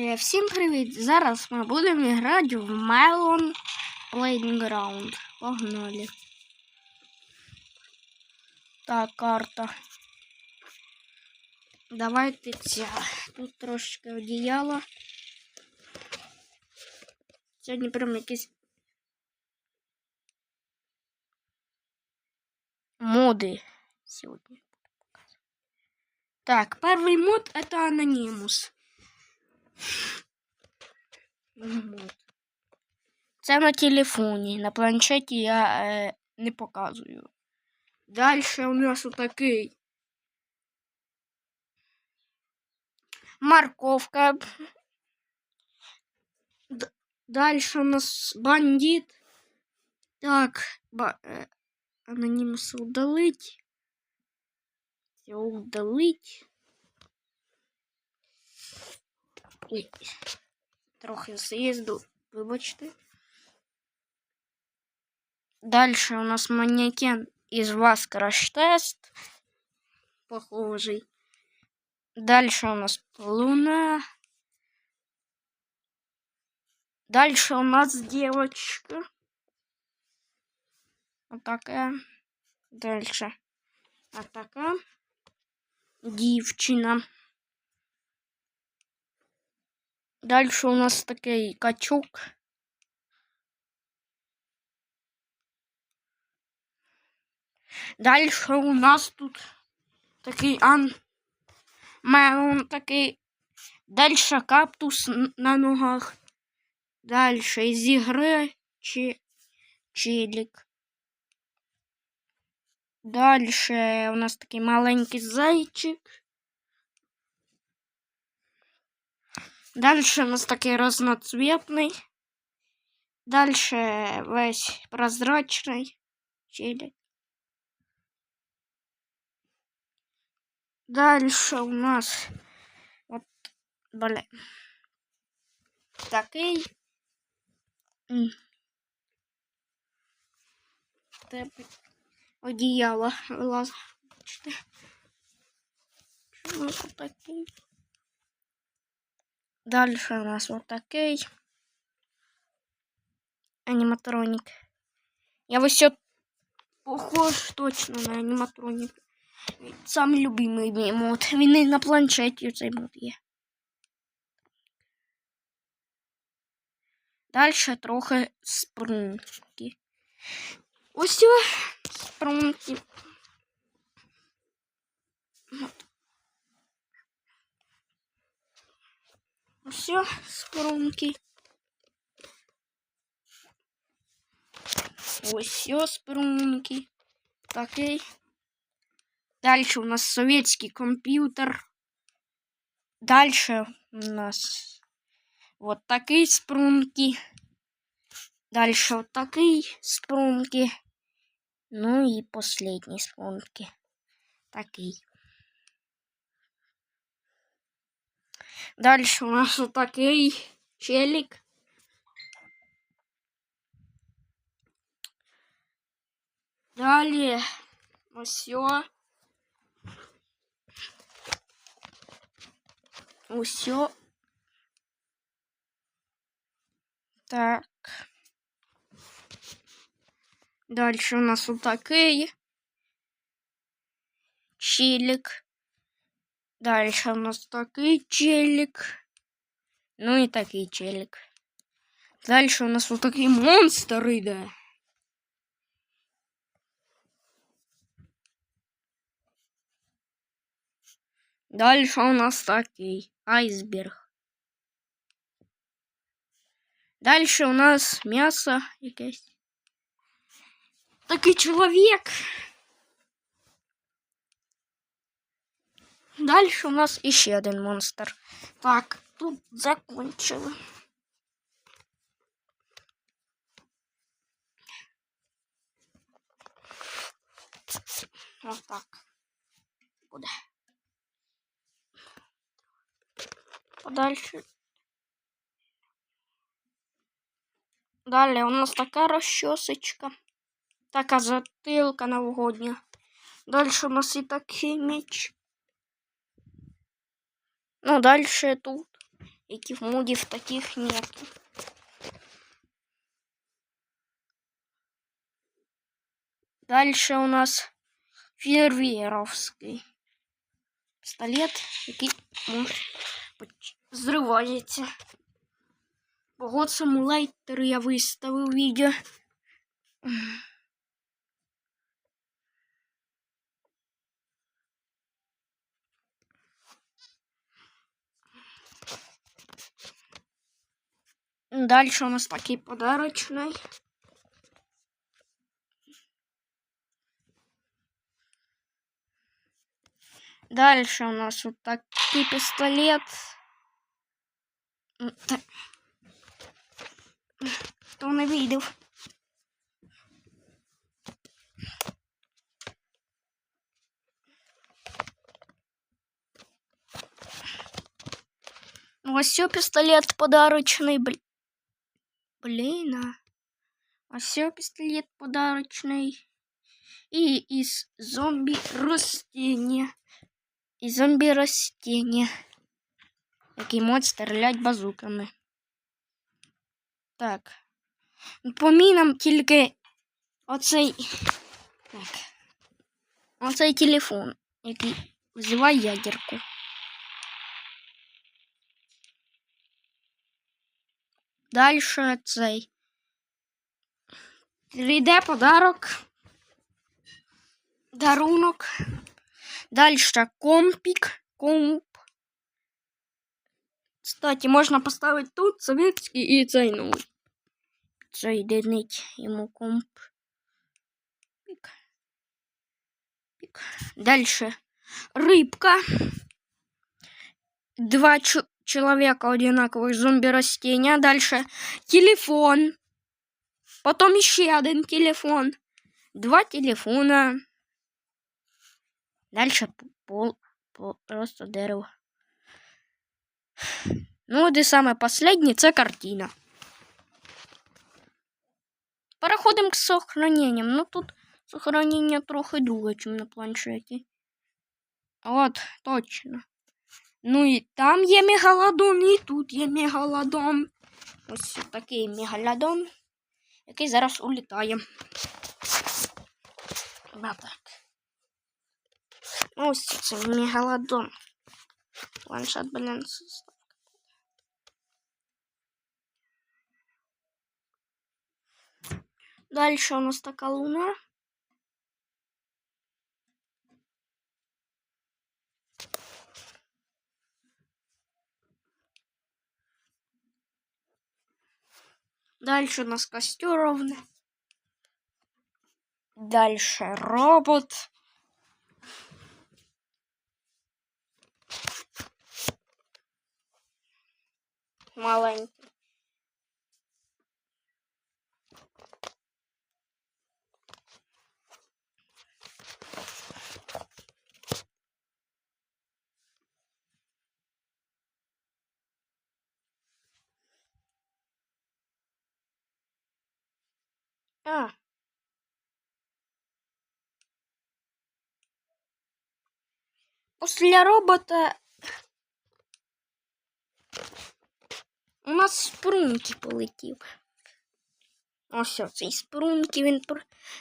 Е, Всім привіт! Зараз ми будемо грати в Melon Playground. Погнали. Так, карта. Давайте ця. Тут трошечки одіяла. Сьогодні прям якісь моди сьогодні. Так, перший мод это Anonymous. Це на телефоні. На планшеті я е, не показую. Далі у нас отакий. Морковка. Далі у нас бандит. Так, ба е, анонімус удалить. Все удалить. Ой, трохи з'їзду, вибачте. Дальше у нас манекен из вас краш-тест. Похожий. Дальше у нас луна. Дальше у нас девочка. Вот такая. Дальше. Вот такая. Дівчина. Дальше у нас такий качук. Дальше у нас тут такий ан... Мелон такий. Дальше каптус на ногах. Дальше із ігри чи... челік. Дальше у нас такий маленький зайчик. Дальше у нас такий разноцветный. Дальше весь прозрачный челик. Дальше у нас вот, блин. М. Тебе одіяло вилазить. Бачите? Що у нас такий? Дальше у нас вот такой аниматроник. Я вот все похож точно на аниматроник. Самый любимый мій мод. Він і на планшеті цей мод є. Дальше трохи спрунки. Ось цього спрунки. От. Все, спрунки. Ось все, спрунки. Такий. Дальше у нас советский компьютер. Дальше у нас вот такие спрунки. Дальше вот такие спрунки. Ну и последний спрунки. Такий. Дальше у нас вот такой челик. Далее все. Все. Так. Дальше у нас вот такой челик. Дальше у нас такой челик. Ну и такой челик. Дальше у нас вот такие монстры, да. Дальше у нас такий айсберг. Дальше у нас м'ясо якесь. Такий чоловік. Дальше у нас еще один монстр. Так, тут закончили. Вот так. Буде. Подальше. Далі у нас така розчосочка. Така затилка новогодня. Далі у нас і такий меч. Ну, далі тут Яких модів таких нет. Дальше у нас фейерверовський пістолет, який може поч- зривається. Ого, симулятор я виставив відео. Дальше у нас такий подарочний. Дальше у нас вот такий пистолет. Хто не видів? Ось цей пістолет подарочний. бл- Блін. а. Ось цей пістолет подарочний. І із зомбі ростіння. І зомбі ростіння. Який може стріляти базуками. Так. По мінам тільки оцей. Так. Оцей телефон, який визиває ядерку. Дальше цей. 3D подарок. Дарунок. Дальше компік. Комп. Кстати, можна поставити тут советський і цей новий. Соединить йому комп. Пік. Пік. Дальше. Рыбка. Два ч- человека одинаковых зомби растения. Дальше телефон. Потом еще один телефон. Два телефона. Дальше п- пол, пол просто дерево. Ну, от і саме последнє це картина. Переходимо к сохраненням. Ну тут сохранення трохи друге, ніж на планшеті. От, точно. Ну і там є мегалодон, і тут є мегалодон. Ось такий мегалодон, який зараз улітає. Да, так. Ну, Ось це мегалодон. Планшет, блін. Дальше у нас така луна. Дальше у нас костер ровно. Дальше робот. Маленький. А. После робота у нас спрунки полетів. Ось цей спрунки він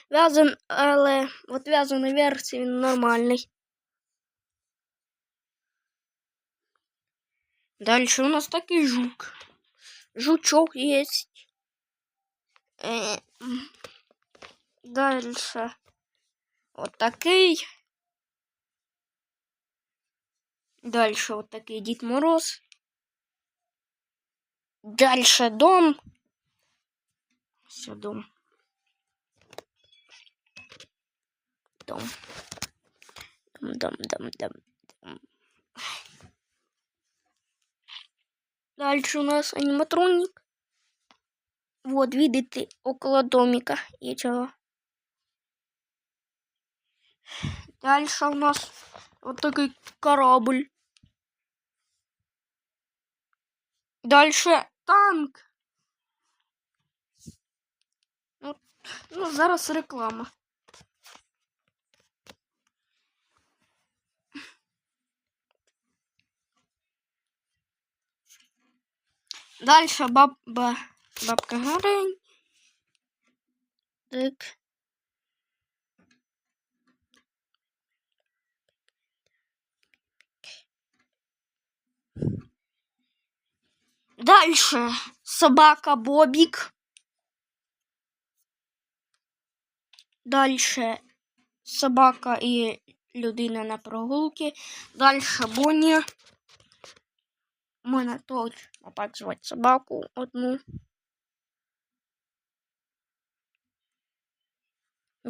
в'язан, але от в'язаної версії він нормальний. Дальше у нас такий жук. Жучок есть. Э. Дальше. Вот такий. Дальше вот такий Дід Мороз. Дальше дом. Все, дом. Дом. Дом, дом, дом, дом. дом. Дальше у нас аниматроник. Вот, видите, около домика этого. Дальше у нас вот такой корабль. Дальше танк. Ну, ну зараз реклама. Дальше баба, бабка Гарень. Так. Дальше собака Бобик. Дальше собака і людина на прогулці. Дальше Боня. У мене точно так собаку одну.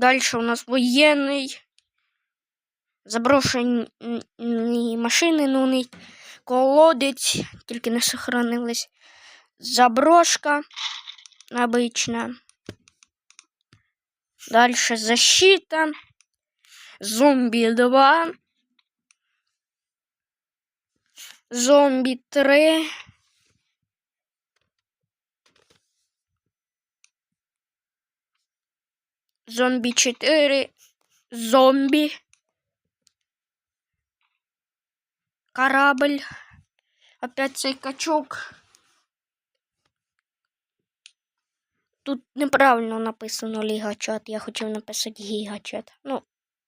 Дальше у нас воєнний. Заброшені машини, ну не колодець, тільки не сохранились. Заброшка обычная. Дальше защита. Зомби 2. Зомби 3. Зомби 4. Зомби. Корабль. Опять цей качок. Тут неправильно написано Лігачат. Я хотів написати Гігачат. Ну,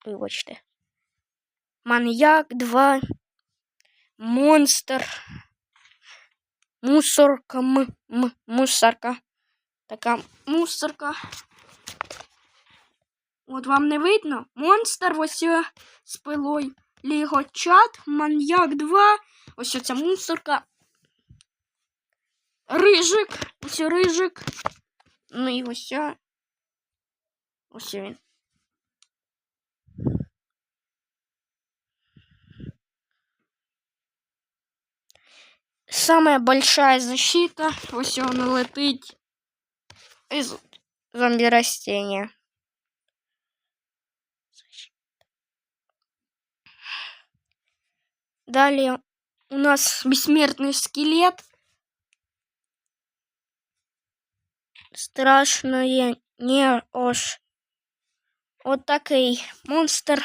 вибачте. Маньяк 2. Монстр. Мусорка. М, м, мусорка. Така мусорка. От вам не видно? Монстр ось о, з пилою. Лігочат, маньяк 2. Ось оця мусорка. Рижик. Ось рижик. Ну і ось. о. Ось він. Самая большая защита. Ось он летить из зомби растения. Далее у нас бессмертный скелет. Страшное не ож. Вот такий монстр.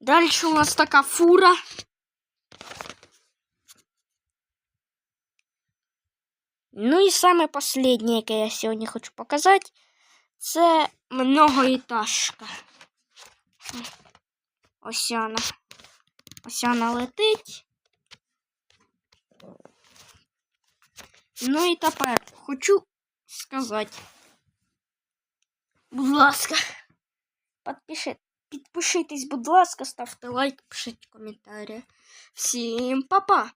Дальше у нас така фура. Ну і саме последнє, яке я сьогодні хочу показати, це многоетажка. Ось вона. Ось вона летить. Ну і тепер хочу сказати. Будь ласка, підпиши, підпишитесь, будь ласка, ставте лайк, пишіть коментарі. Всім па-па!